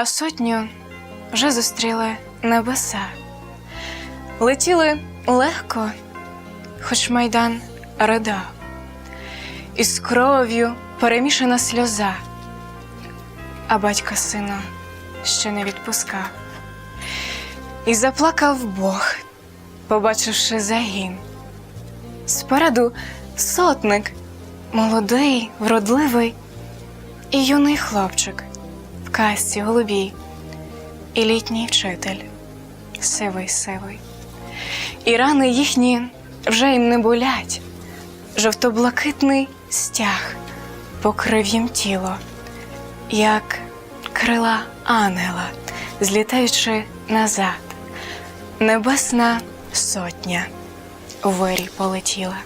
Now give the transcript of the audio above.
А сотню вже зустріли небеса. Летіли легко, хоч майдан ридав, із кров'ю перемішана сльоза, а батька сина ще не відпускав. І заплакав Бог, побачивши загін. Спереду сотник, молодий, вродливий і юний хлопчик в касті голубій, і літній вчитель, сивий сивий. І рани їхні вже їм не болять, жовто-блакитний стяг покрив їм тіло, як крила ангела, злітаючи назад, небесна сотня у вирій полетіла.